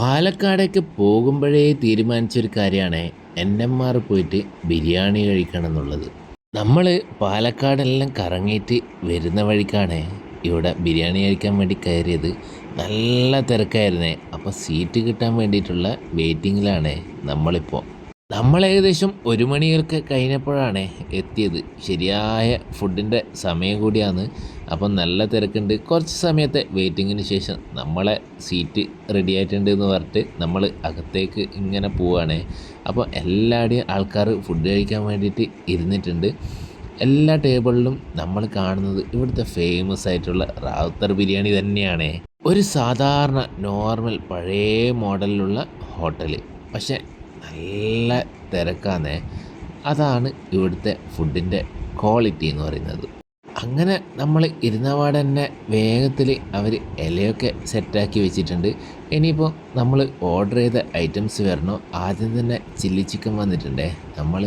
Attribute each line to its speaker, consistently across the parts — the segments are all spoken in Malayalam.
Speaker 1: പാലക്കാടേക്ക് പോകുമ്പോഴേ തീരുമാനിച്ചൊരു കാര്യമാണ് എൻ എം ആർ പോയിട്ട് ബിരിയാണി കഴിക്കണം എന്നുള്ളത് നമ്മൾ പാലക്കാടെല്ലാം കറങ്ങിയിട്ട് വരുന്ന വഴിക്കാണ് ഇവിടെ ബിരിയാണി കഴിക്കാൻ വേണ്ടി കയറിയത്. നല്ല തിരക്കായിരുന്നേ. അപ്പോൾ സീറ്റ് കിട്ടാൻ വേണ്ടിയിട്ടുള്ള വെയിറ്റിങ്ങിലാണ് നമ്മളിപ്പോൾ നമ്മൾ ഏകദേശം ഒരു മണിയൊക്കെ കഴിഞ്ഞപ്പോഴാണ് എത്തിയത്. ശരിയായ ഫുഡിന്റെ സമയം കൂടിയാണ്. അപ്പം നല്ല തിരക്കുണ്ട്. കുറച്ച് സമയത്തെ വെയിറ്റിങ്ങിന് ശേഷം നമ്മളെ സീറ്റ് റെഡി ആയിട്ടുണ്ട് എന്ന് പറഞ്ഞിട്ട് നമ്മൾ അകത്തേക്ക് ഇങ്ങനെ പോവുകയാണ് അപ്പോൾ എല്ലാവരുടെയും ആൾക്കാർ ഫുഡ് കഴിക്കാൻ വേണ്ടിയിട്ട് ഇരുന്നിട്ടുണ്ട്. എല്ലാ ടേബിളിലും നമ്മൾ കാണുന്നത് ഇവിടുത്തെ ഫേമസ് ആയിട്ടുള്ള റാവുത്തർ ബിരിയാണി തന്നെയാണ്. ഒരു സാധാരണ നോർമൽ പഴയ മോഡലിലുള്ള ഹോട്ടൽ പക്ഷേ നല്ല തിരക്കാന്നേ അതാണ് ഇവിടുത്തെ ഫുഡിന്റെ ക്വാളിറ്റി എന്ന് പറയുന്നത്. അങ്ങനെ നമ്മൾ ഇരുന്നപാട് തന്നെ വേഗത്തിൽ അവർ ഇലയൊക്കെ സെറ്റാക്കി വെച്ചിട്ടുണ്ട്. ഇനിയിപ്പോൾ നമ്മൾ ഓർഡർ ചെയ്ത ഐറ്റംസ് വരണോ? ആദ്യം തന്നെ ചില്ലി ചിക്കൻ വന്നിട്ടുണ്ടേ. നമ്മൾ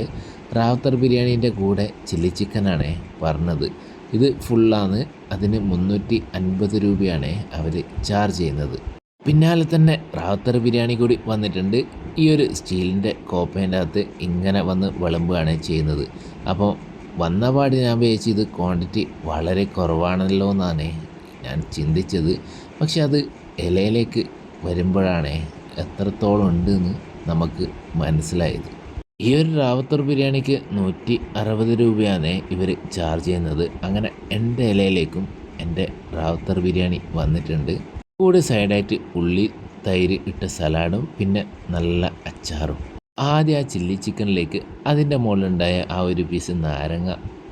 Speaker 1: റാവത്തർ ബിരിയാണീന്റെ കൂടെ ചില്ലി ചിക്കനാണ് പറഞ്ഞത്. ഇത് ഫുള്ളാണ് അതിന് മുന്നൂറ്റി അൻപത് രൂപയാണ് അവർ ചാർജ് ചെയ്യുന്നത്. പിന്നാലെ തന്നെ റാവത്തർ ബിരിയാണി കൂടി വന്നിട്ടുണ്ട്. ഈ ഒരു സ്റ്റീലിന്റെ കോപ്പേന്റെ അകത്ത് ഇങ്ങനെ വന്ന് വിളമ്പുകയാണ് ചെയ്യുന്നത്. അപ്പോൾ വന്ന പാടി ഞാൻ വിചാരിച്ചു ഇത് ക്വാണ്ടിറ്റി വളരെ കുറവാണല്ലോ എന്നാണ് ഞാൻ ചിന്തിച്ചത്. പക്ഷെ അത് ഇലയിലേക്ക് വരുമ്പോഴാണ് എത്രത്തോളം ഉണ്ടെന്ന് നമുക്ക് മനസ്സിലായത്. ഈ ഒരു റാവത്തർ ബിരിയാണിക്ക് നൂറ്റി അറുപത് രൂപയാണ് ഇവർ ചാർജ് ചെയ്യുന്നത്. അങ്ങനെ എന്റെ ഇലയിലേക്കും എന്റെ റാവത്തർ ബിരിയാണി വന്നിട്ടുണ്ട്. കൂടെ സൈഡായിട്ട് ഉള്ളി തൈര് ഇട്ട സലാഡും പിന്നെ നല്ല അച്ചാറും. ആദ്യം ആ ചില്ലി ചിക്കനിലേക്ക് അതിന്റെ മുകളിലുണ്ടായ ആ ഒരു പീസ് നാരങ്ങ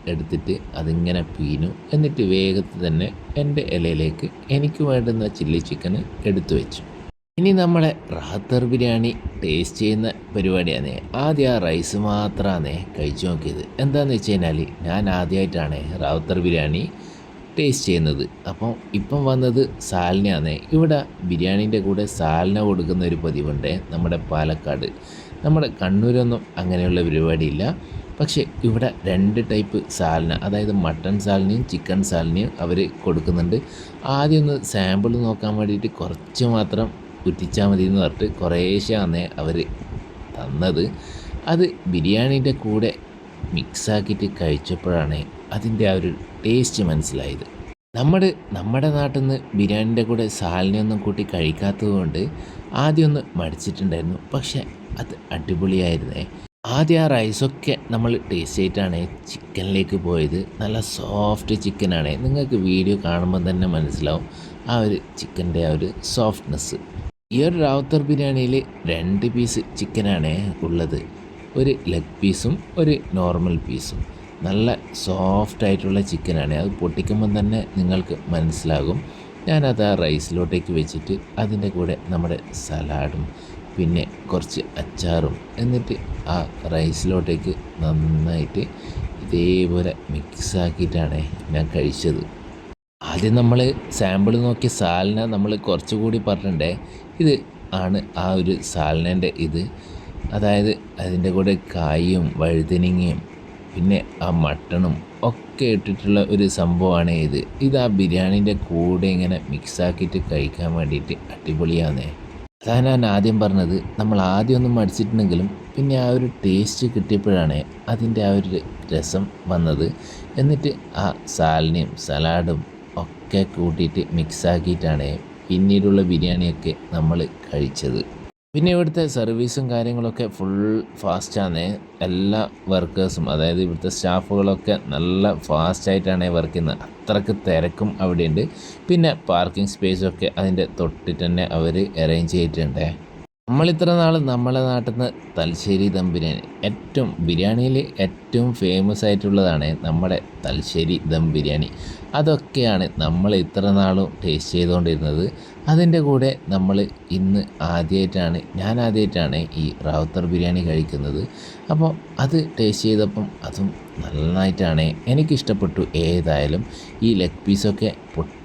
Speaker 1: എടുത്തിട്ട് അതിങ്ങനെ പീനു. എന്നിട്ട് വേഗത്തിൽ തന്നെ എന്റെ ഇലയിലേക്ക് എനിക്ക് വേണ്ടുന്ന ചില്ലി ചിക്കന് എടുത്തു വെച്ചു. ഇനി നമ്മളെ റാത്തർ ബിരിയാണി ടേസ്റ്റ് ചെയ്യുന്ന പരിപാടിയാണ് ആദ്യം ആ റൈസ് മാത്രമാണ് കഴിച്ചു നോക്കിയത്. എന്താണെന്ന് വെച്ച് കഴിഞ്ഞാൽ ഞാൻ ആദ്യമായിട്ടാണ് റാത്തർ ബിരിയാണി ടേസ്റ്റ് ചെയ്യുന്നത്. അപ്പം ഇപ്പം വന്നത് സാലിനാണ് ഇവിടെ ബിരിയാണീന്റെ കൂടെ സാലിന കൊടുക്കുന്ന ഒരു പതിവുണ്ട് നമ്മുടെ പാലക്കാട്. നമ്മുടെ കണ്ണൂരൊന്നും അങ്ങനെയുള്ള പരിപാടിയില്ല. പക്ഷേ ഇവിടെ രണ്ട് ടൈപ്പ് സാലിന അതായത് മട്ടൺ സാലിനെയും ചിക്കൻ സാലിനെയും അവർ കൊടുക്കുന്നുണ്ട്. ആദ്യം ഒന്ന് സാമ്പിൾ നോക്കാൻ വേണ്ടിയിട്ട് കുറച്ച് മാത്രം ഉറ്റിച്ചാൽ മതി എന്ന് പറഞ്ഞിട്ട് കുറേശ്ശെയാണ് അവർ തന്നത്. അത് ബിരിയാണീന്റെ കൂടെ മിക്സാക്കിയിട്ട് കഴിച്ചപ്പോഴാണ് അതിന്റെ ആ ഒരു ടേസ്റ്റ് മനസ്സിലായത്. നമ്മുടെ നമ്മുടെ നാട്ടിൽ നിന്ന് ബിരിയാണിന്റെ കൂടെ സാലിനൊന്നും കൂട്ടി കഴിക്കാത്തത് കൊണ്ട് ആദ്യം ഒന്ന് മടിച്ചിട്ടുണ്ടായിരുന്നു. പക്ഷെ അത് അടിപൊളിയായിരുന്നേ. ആദ്യം ആ റൈസൊക്കെ നമ്മൾ ടേസ്റ്റ് ചെയ്തിട്ടാണ് ചിക്കനിലേക്ക് പോയത്. നല്ല സോഫ്റ്റ് ചിക്കനാണ്. നിങ്ങൾക്ക് വീഡിയോ കാണുമ്പോൾ തന്നെ മനസ്സിലാവും ആ ഒരു ചിക്കന്റെ ആ ഒരു സോഫ്റ്റ്നെസ് ഈ ഒരു റാവുത്തർ ബിരിയാണിയിൽ രണ്ട് പീസ് ചിക്കനാണ് ഉള്ളത്. ഒരു ലെഗ് പീസും ഒരു നോർമൽ പീസും നല്ല സോഫ്റ്റ് ആയിട്ടുള്ള ചിക്കനാണ് അത് പൊട്ടിക്കുമ്പം തന്നെ നിങ്ങൾക്ക് മനസ്സിലാകും. ഞാനത് ആ റൈസിലോട്ടേക്ക് വെച്ചിട്ട് അതിന്റെ കൂടെ നമ്മുടെ സലാഡും പിന്നെ കുറച്ച് അച്ചാറും എന്നിട്ട് ആ റൈസിലോട്ടേക്ക് നന്നായിട്ട് ഇതേപോലെ മിക്സാക്കിയിട്ടാണ് ഞാൻ കഴിച്ചത്. ആദ്യം നമ്മൾ സാമ്പിൾ നോക്കിയ സാലിന നമ്മൾ കുറച്ചുകൂടി പറഞ്ഞിട്ടുണ്ടേ. ഇത് ആണ് ആ ഒരു സാലിനേന്റെ ഇത്. അതായത് അതിന്റെ കൂടെ കായും വഴുതനങ്ങയും പിന്നെ ആ മട്ടണും ഒക്കെ ഇട്ടിട്ടുള്ള ഒരു സംഭവമാണ് ഇത്. ഇത് ആ ബിരിയാണീന്റെ കൂടെ ഇങ്ങനെ മിക്സാക്കിയിട്ട് കഴിക്കാൻ വേണ്ടിയിട്ട് അടിപൊളിയാണേ അതാണ് ഞാൻ ആദ്യം പറഞ്ഞത്. നമ്മൾ ആദ്യം ഒന്നും മടിച്ചിട്ടുണ്ടെങ്കിലും പിന്നെ ആ ഒരു ടേസ്റ്റ് കിട്ടിയപ്പോഴാണ് അതിന്റെ ആ ഒരു രസം വന്നത്. എന്നിട്ട് ആ സാലിനെയും സലാഡും ഒക്കെ കൂട്ടിയിട്ട് മിക്സാക്കിയിട്ടാണ് പിന്നീടുള്ള ബിരിയാണിയൊക്കെ നമ്മൾ കഴിച്ചത്. പിന്നെ ഇവിടുത്തെ സർവീസും കാര്യങ്ങളൊക്കെ ഫുൾ ഫാസ്റ്റാണ് എല്ലാ വർക്കേഴ്സും അതായത് ഇവിടുത്തെ സ്റ്റാഫുകളൊക്കെ നല്ല ഫാസ്റ്റായിട്ടാണ് വർക്ക് ചെയ്യുന്നത്. അത്രയ്ക്ക് തിരക്കും അവിടെയുണ്ട്. പിന്നെ പാർക്കിംഗ് സ്പേസൊക്കെ അതിന്റെ തൊട്ടിട്ട് തന്നെ അവർ അറേഞ്ച് ചെയ്തിട്ടുണ്ട്. നമ്മളിത്ര നാൾ നമ്മളെ നാട്ടിൽ നിന്ന് തലശ്ശേരി ദം ബിരിയാണി. ഏറ്റവും ബിരിയാണിയിൽ ഏറ്റവും ഫേമസ് ആയിട്ടുള്ളതാണ് നമ്മുടെ തലശ്ശേരി ദം ബിരിയാണി. അതൊക്കെയാണ് നമ്മൾ ഇത്ര നാളും ടേസ്റ്റ് ചെയ്തുകൊണ്ടിരുന്നത് അതിന്റെ കൂടെ നമ്മൾ ഇന്ന് ആദ്യമായിട്ടാണ് ഞാൻ ആദ്യമായിട്ടാണ് ഈ റാവുത്തർ ബിരിയാണി കഴിക്കുന്നത്. അപ്പോൾ അത് ടേസ്റ്റ് ചെയ്തപ്പം അതും നന്നായിട്ടാണ്. എനിക്കിഷ്ടപ്പെട്ടു ഏതായാലും ഈ ലെഗ് പീസൊക്കെ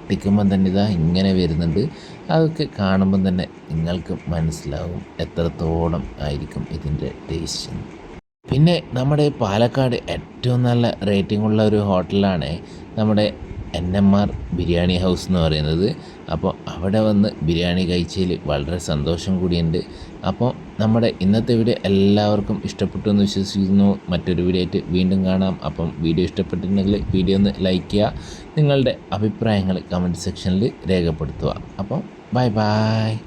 Speaker 1: പൊട്ടിക്കുമ്പം തന്നെ ഇതാ ഇങ്ങനെ വരുന്നുണ്ട്. അതൊക്കെ കാണുമ്പം തന്നെ നിങ്ങൾക്ക് മനസ്സിലാവും എത്രത്തോളം ആയിരിക്കും ഇതിന്റെ ടേസ്റ്റ് പിന്നെ നമ്മുടെ പാലക്കാട് ഏറ്റവും നല്ല റേറ്റിംഗ് ഉള്ള ഒരു ഹോട്ടലാണ് നമ്മുടെ N M R biryani house എന്ന് പറയുന്നത്. അപ്പോൾ അവിടെ വന്ന് ബിരിയാണി കഴിച്ചതിൽ വളരെ സന്തോഷം കൂടിയുണ്ട്. അപ്പോൾ നമ്മുടെ ഇന്നത്തെ വീഡിയോ എല്ലാവർക്കും ഇഷ്ടപ്പെട്ടു എന്ന് വിശ്വസിക്കുന്നു. മറ്റൊരു വീഡിയോ ആയിട്ട് വീണ്ടും കാണാം. അപ്പം വീഡിയോ ഇഷ്ടപ്പെട്ടിട്ടുണ്ടെങ്കിൽ വീഡിയോ ഒന്ന് ലൈക്ക് ചെയ്യുക. നിങ്ങളുടെ അഭിപ്രായങ്ങൾ കമന്റ് സെക്ഷനിൽ രേഖപ്പെടുത്തുക. അപ്പം ബൈ ബൈ